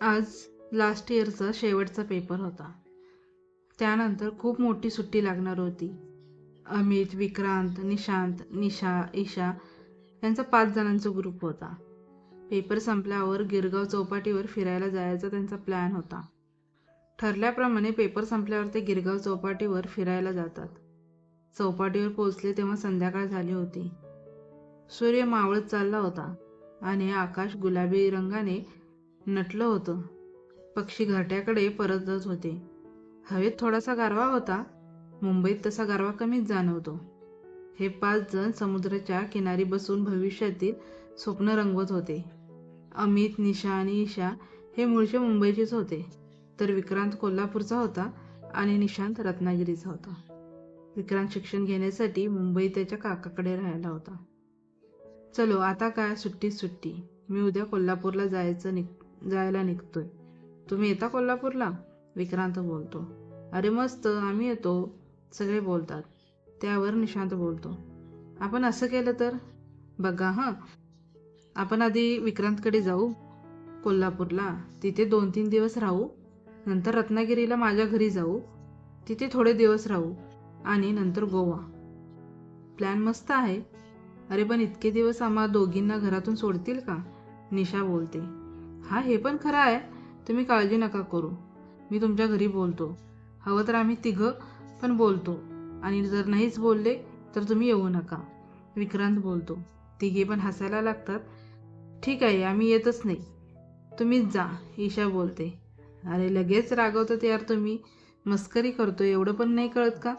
आज लास्ट इयरचा शेवटचा पेपर होता. त्यानंतर खूप मोठी सुट्टी लागणार होती. अमित विक्रांत निशांत निशा ईशा यांचा पाच जणांचा ग्रुप होता. पेपर संपल्यावर गिरगाव चौपाटीवर फिरायला जायचा त्यांचा प्लॅन होता. ठरल्याप्रमाणे पेपर संपल्यावर ते गिरगाव चौपाटीवर फिरायला जातात. चौपाटीवर पोहोचले तेव्हा संध्याकाळ झाली होती. सूर्य मावळत चालला होता आणि आकाश गुलाबी रंगाने नटलं होतं. पक्षी घरट्याकडे परतत होते. हवेत थोडासा गारवा होता. मुंबईत तसा गारवा कमीच जाणवतो. हे पाच जण समुद्राच्या किनारी बसून भविष्यातील स्वप्न रंगवत होते. अमित निशा आणि ईशा हे मूळचे मुंबईचेच होते. तर विक्रांत कोल्हापूरचा होता आणि निशांत रत्नागिरीचा होता. विक्रांत शिक्षण घेण्यासाठी मुंबई त्याच्या काकाकडे राहायला होता. चलो आता काय? सुट्टी सुट्टी. मी उद्या कोल्हापूरला जायचं निघ जायला निघतोय. तुम्ही येता कोल्हापूरला? विक्रांत बोलतो. अरे मस्त आम्ही येतो. सगळे बोलतात. त्यावर निशांत बोलतो. आपण असं केलं तर? बघा हां. आपण आधी विक्रांतकडे जाऊ. कोल्हापूरला. तिथे दोन तीन दिवस राहू. नंतर रत्नागिरीला माझ्या घरी जाऊ. तिथे थोडे दिवस राहू. आणि नंतर गोवा. प्लॅन मस्त आहे. अरे पण इतके दिवस आम्हा दोघींना घरातून सोडतील का? निशा बोलते. हा हे पण खरं आहे. तुम्ही काळजी नका करू. मी तुमच्या घरी बोलतो. हवं तर आम्ही तिघं पण बोलतो. आणि जर नाहीच बोलले तर तुम्ही येऊ नका. विक्रांत बोलतो. तिघे पण हसायला लागतात. ठीक आहे आम्ही येतच नाही. तुम्हीच जा ईशा बोलते. अरे लगेच रागवतात यार तुम्ही. मस्करी करतो एवढं पण नाही कळत का?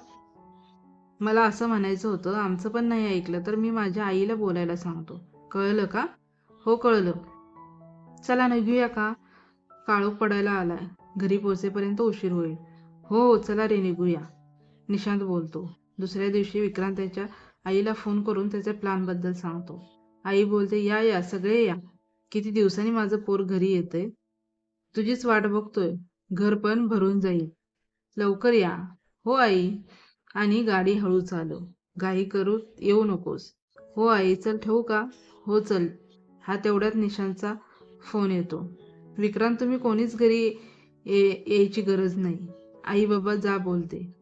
मला असं म्हणायचं होतं आमचं पण नाही ऐकलं तर मी माझ्या आईला बोलायला सांगतो. कळलं का? हो कळलं. चला निघूया का? काळोख पडायला आलाय. घरी पोहोचेपर्यंत उशीर होईल. हो चला रे निघूया. निशांत बोलतो. दुसऱ्या दिवशी विक्रांत त्याच्या आईला फोन करून त्याच्या प्लॅनबद्दल सांगतो. आई बोलते या या सगळे या. किती दिवसांनी माझं पोर घरी येतंय? तुझीच वाट बघतोय. घर पण भरून जाईल. लवकर या. हो आई. आणि गाडी हळू चालव. घाई करू येऊ नकोस. हो आई चल ठेवू का? हो चल. हा तेवढ्यात निशांतचा फोन येतो. विक्रांत तुम्ही कोणीच घरी ये यायची गरज नाही. आई बाबा जा बोलते.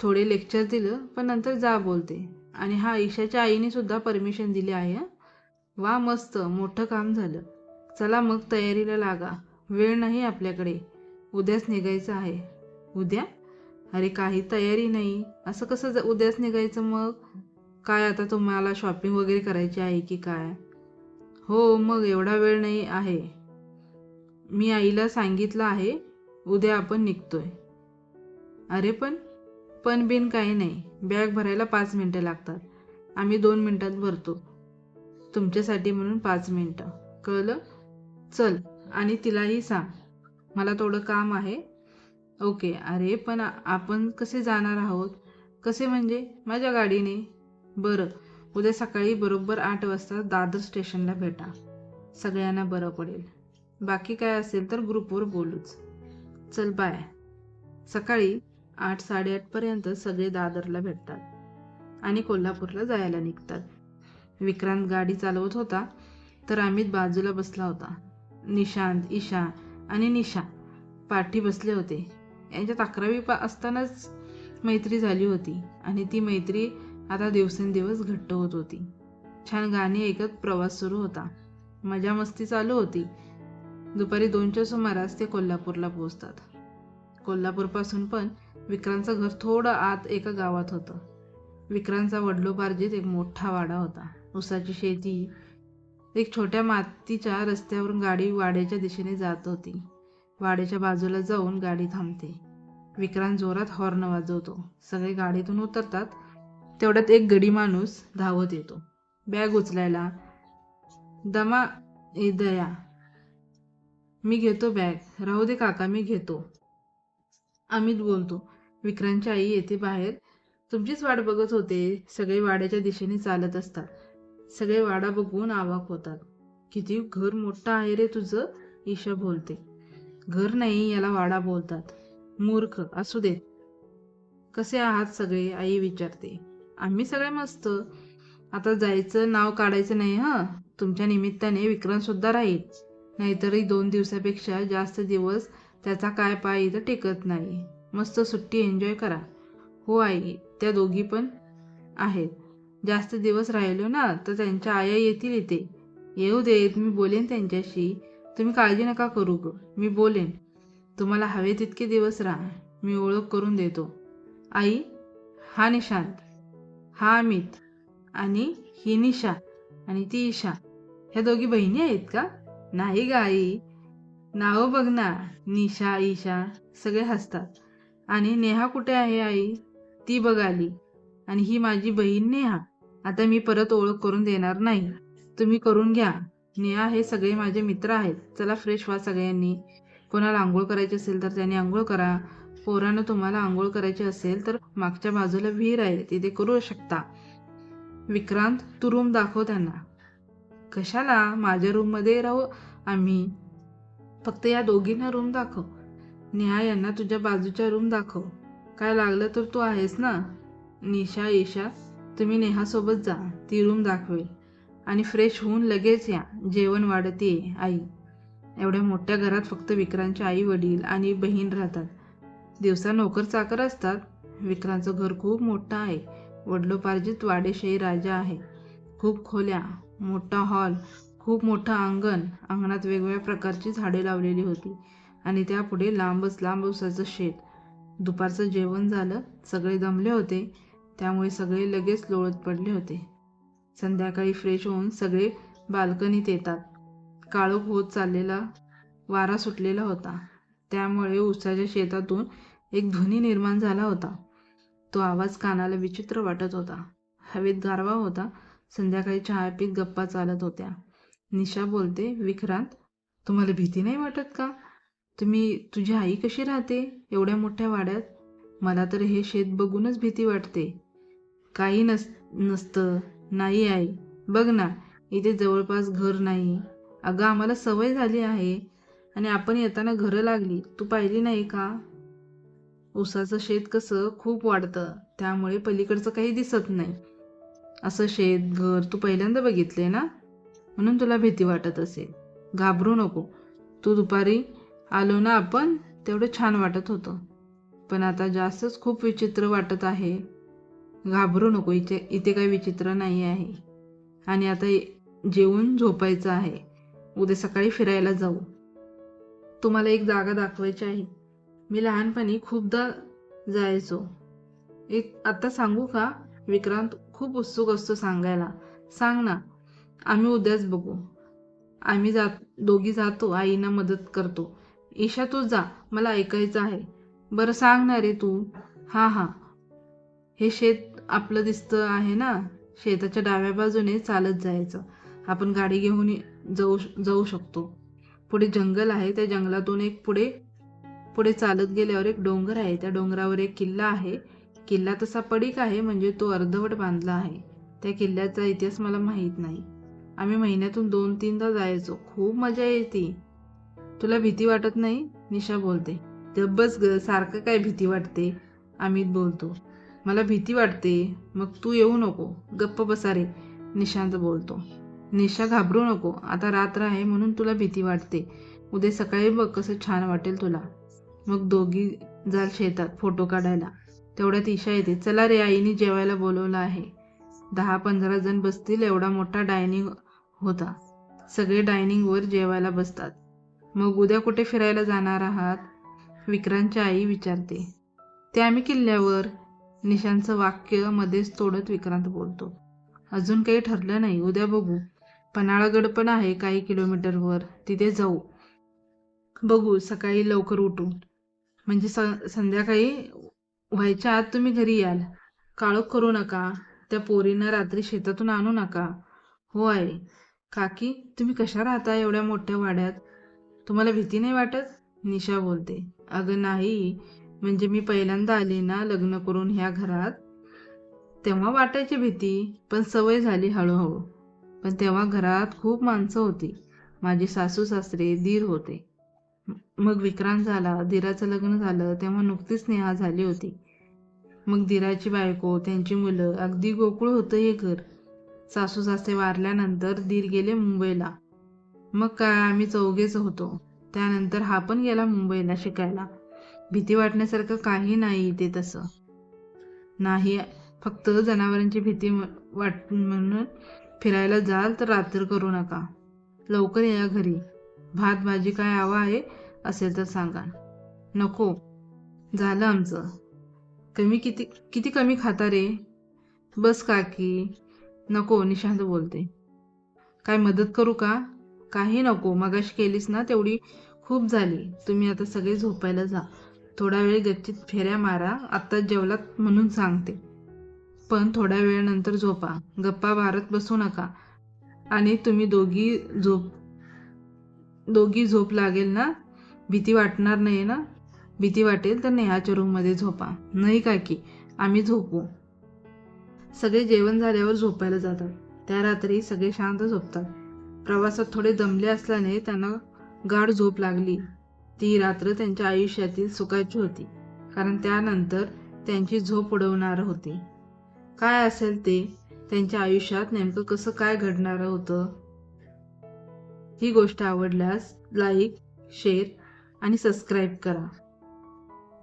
थोडे लेक्चर दिलं पण नंतर जा बोलते. आणि हा ईशाच्या आईने सुद्धा परमिशन दिली आहे वा मस्त. मोठं काम झालं. चला मग तयारीला लागा. वेळ नाही आपल्याकडे. उद्याच निघायचं आहे. उद्या? अरे काही तयारी नाही. असं कसं उद्याच निघायचं मग? काय आता तुम्हाला शॉपिंग वगैरे करायची आहे की काय? हो मग एवढा वेळ नाही आहे. मी आईला सांगितलं आहे उद्या आपण निघतोय. अरे पण पण बिन काही नाही. बॅग भरायला पाच मिनटं लागतात. आम्ही दोन मिनटात भरतो. तुमच्यासाठी म्हणून पाच मिनटं. कळलं? चल आणि तिलाही सांग. मला थोडं काम आहे. ओके अरे पण आपण कसे जाणार आहोत? कसे म्हणजे? माझ्या गाडीने. बरं. उद्या सकाळी बरोबर आठ वाजता दादर स्टेशनला भेटा. सगळ्यांना बरं पडेल. बाकी काय असेल तर ग्रुपवर बोलूच. चल बाय सकाळी आठ साडेआठपर्यंत सगळे दादरला भेटतात. आणि कोल्हापूरला जायला निघतात. विक्रांत गाडी चालवत होता तर अमित बाजूला बसला होता. निशांत ईशा आणि निशा पाठी बसले होते. यांच्यात अकरावी पा असतानाच मैत्री झाली होती आणि ती मैत्री आता दिवसेंदिवस घट्ट होत होती. छान गाणी ऐकत प्रवास सुरू होता. मजा मस्ती चालू होती. दुपारी दोनच्या सुमारास ते कोल्हापूरला पोहोचतात. कोल्हापूरपासून पण विक्रांतचं घर थोडं आत एका गावात होतं. विक्रांतचा वडलोपार्जित एक मोठा वाडा होता. ऊसाची शेती एक छोट्या मातीच्या रस्त्यावरून गाडी वाड्याच्या दिशेने जात होती. वाड्याच्या बाजूला जाऊन गाडी थांबते. विक्रांत जोरात हॉर्न वाजवतो. सगळे गाडीतून उतरतात. तेवढ्यात एक गडी माणूस धावत येतो. बॅग उचलायला दमा ए दया मी घेतो बॅग. राहू दे काका मी घेतो. अमित बोलतो विक्रांतची आई येते बाहेर. तुमचीच वाट बघत होते. सगळे वाड्याच्या दिशेने चालत असतात. सगळे वाडा बघून आवाक होतात. किती घर मोठं आहे रे तुझं? ईशा बोलते. घर नाही याला वाडा बोलतात. मूर्ख असू देत. कसे आहात सगळे? आई विचारते. आम्ही सगळे मस्त. आता जायचं नाव काढायचं नाही हं? तुमच्या निमित्ताने विक्रमसुद्धा सुद्धा राहील. नाहीतरी दोन दिवसापेक्षा जास्त दिवस त्याचा काय पाय इथं टेकत नाही. मस्त सुट्टी एन्जॉय करा. हो आई त्या दोघी पण आहेत. जास्त दिवस राहिलो ना तर त्यांच्या आया येतील इथे. येऊ देत मी बोलेन त्यांच्याशी. तुम्ही काळजी नका करू ग मी बोलेन. तुम्हाला हवे तितके दिवस राहा. मी ओळख करून देतो. आई हा निशांत. हा अमित आणि ही निशा आणि ती ईशा. ह्या दोघी बहिणी आहेत का? नाही ग आई. नावं बघ ना. निशा ईशा सगळे हसतात. आणि नेहा कुठे आहे आई? ती बघ आली. आणि ही माझी बहीण नेहा. आता मी परत ओळख करून देणार नाही. तुम्ही करून घ्या. नेहा हे सगळे माझे मित्र आहेत. चला फ्रेश व्हा सगळ्यांनी. कोणाला आंघोळ करायची असेल तर त्यांनी आंघोळ करा. पोरानं तुम्हाला आंघोळ करायची असेल तर मागच्या बाजूला विहीर आहे तिथे करू शकता. विक्रांत तू रूम दाखव त्यांना कशाला? माझ्या रूममध्ये राहू आम्ही? फक्त या दोघींना रूम दाखव. नेहा यांना तुझ्या बाजूच्या रूम दाखव. काय लागलं तर तू आहेस ना? निशा ईशा तुम्ही नेहासोबत जा. ती रूम दाखवेल. आणि फ्रेश होऊन लगेच या. जेवण वाढते आई. एवढ्या मोठ्या घरात फक्त विक्रांतचे आई वडील आणि बहीण राहतात. दिवसा नोकर चाकर असतात. विक्रांतचं घर खूप मोठं आहे. वडलोपार्जित वाडेशाही राजा आहे. खूप खोल्या मोठा हॉल खूप मोठं अंगण अंगणात वेगवेगळ्या प्रकारची झाडे लावलेली होती. आणि त्यापुढे लांबच लांब उसाचं शेत. दुपारचं जेवण झालं सगळे दमले होते. त्यामुळे सगळे लगेच लोळत पडले होते. संध्याकाळी फ्रेश होऊन सगळे बाल्कनीत येतात. काळोख होत चाललेला वारा सुटलेला होता. त्यामुळे उसाच्या शेतातून एक ध्वनी निर्माण झाला होता. तो आवाज कानाला विचित्र वाटत होता. हवेत गारवा होता. संध्याकाळी चहा पीत गप्पा चालत होत्या. निशा बोलते विक्रांत तुम्हाला भीती नाही वाटत का? तुम्ही तुझी आई कशी राहते? एवढ्या मोठ्या वाड्यात? मला तर हे शेत बघूनच भीती वाटते. काही नस नसतं. नाही आई. बघ ना इथे जवळपास घर नाही. अगं आम्हाला सवय झाली आहे. आणि आपण येताना घरं लागली तू पाहिली नाही का? ऊसाचं शेत कसं खूप वाढतं त्यामुळे पलीकडचं काही दिसत नाही. असं शेत घर तू पहिल्यांदा बघितले ना? म्हणून तुला भीती वाटत असेल. घाबरू नको. तू दुपारी आलो ना आपण तेवढं छान वाटत होतं. पण आता जास्तच खूप विचित्र वाटत आहे. घाबरू नको इथे इथे काही विचित्र नाही आहे. आणि आता जेवून झोपायचं आहे. उद्या सकाळी फिरायला जाऊ. तुम्हाला एक जागा दाखवायची आहे. मी लहानपणी खूपदा जायचो. एक आत्ता सांगू का? विक्रांत खूप उत्सुक असतो सांगायला. सांग ना आम्ही उद्याच बघू. आम्ही जात दोघी जातो आईना मदत करतो. ईशा तू जा मला ऐकायचं आहे. बरं सांग ना रे तू. हां हां. हे शेत आपलं दिसतं आहे ना? शेताच्या डाव्या बाजूने चालत जायचं. आपण गाडी घेऊन जाऊ जाऊ शकतो. पुढे जंगल आहे. त्या जंगलातून एक पुढे पुढे चालत गेल्यावर एक डोंगर आहे. त्या डोंगरावर एक किल्ला आहे. किल्ला तसा पडीक आहे म्हणजे तो अर्धवट बांधला आहे. त्या किल्ल्याचा इतिहास मला माहीत नाही. आम्ही महिन्यातून दोन तीनदा जायचो. खूप मजा येते. तुला भीती वाटत नाही? निशा बोलते. बस ग सारखं काय भीती वाटते? अमित बोलतो. मला भीती वाटते. मग तू येऊ नको. गप्प बसा रे निशांत बोलतो. निशा घाबरू नको. आता रात्र आहे म्हणून तुला भीती वाटते. उद्या सकाळी बघ कसं छान वाटेल तुला. मग दोघी जाल शेतात फोटो काढायला. तेवढ्यात ईशा येते. चला रे आईने जेवायला बोलवलं आहे. दहा पंधरा जण बसतील. एवढा मोठा डायनिंग होता. सगळे डायनिंगवर जेवायला बसतात. मग उद्या कुठे फिरायला जाणार आहात? विक्रांतची आई विचारते. ते आम्ही किल्ल्यावर. निशांचं वाक्य मध्येच तोडत विक्रांत बोलतो. अजून काही ठरलं नाही. उद्या बघू. पन्हाळागड पण आहे काही किलोमीटरवर तिथे जाऊ. बघू सकाळी लवकर उठून. म्हणजे स संध्याकाळी व्हायच्या आत तुम्ही घरी याल. काळोख करू नका. त्या पोरींना रात्री शेतातून आणू नका. हो आहे काकी तुम्ही कशा राहता एवढ्या मोठ्या वाड्यात? तुम्हाला भीती नाही वाटत? निशा बोलते. अगं नाही. म्हणजे मी पहिल्यांदा आले ना लग्न करून ह्या घरात? तेव्हा वाटायची भीती पण सवय झाली हळूहळू. पण तेव्हा घरात खूप माणसं होती. माझे सासू सासरे दीर होते. मग विक्रांत झाला दीराचं लग्न झालं तेव्हा नुकतीच नेहा झाली होती. मग दीराची बायको त्यांची मुलं अगदी गोकुळ होतं हे घर. सासू सासरे वारल्यानंतर दीर गेले मुंबईला. मग काय आम्ही चौघेच होतो. त्यानंतर हा पण गेला मुंबईला शिकायला. भीती वाटण्यासारखं काही नाही ते तसं. नाही फक्त जनावरांची भीती वाट म्हणून फिरायला जाल तर रात्र करू नका. लवकर या घरी. भात भाजी काय हवा आहे असेल तर सांगा. नको. झालं आमचं. कमी किती किती कमी खाता रे? बस काकी. नको निशांत बोलते. काय मदत करू का? काही नको. मगाशी केलीस ना तेवढी खूप झाली. तुम्ही आता सगळे झोपायला जा. थोडा वेळ गच्चीत फेऱ्या मारा. आत्ताच जेवलात म्हणून सांगते. पण थोड्या वेळानंतर झोपा. गप्पा मारत बसू नका. आणि तुम्ही दोघी झोप दोघी झोप लागेल ना? भीती वाटणार नाही ना? भीती वाटेल तर नेहाच्या रूममध्ये झोपा. नाही काकी आम्ही झोपू. सगळे जेवण झाल्यावर झोपायला जातात. त्या रात्री सगळे शांत झोपतात. प्रवासात थोडे दमले असल्याने त्यांना गाढ झोप लागली. ती रात्र त्यांच्या आयुष्यातील सुखाची होती. कारण त्यानंतर त्यांची झोप उडवणार होती. काय असेल ते? त्यांच्या आयुष्यात नेमकं कसं काय घडणार होतं? ही गोष्ट आवडल्यास लाईक शेअर आणि सबस्क्राईब करा.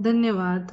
धन्यवाद.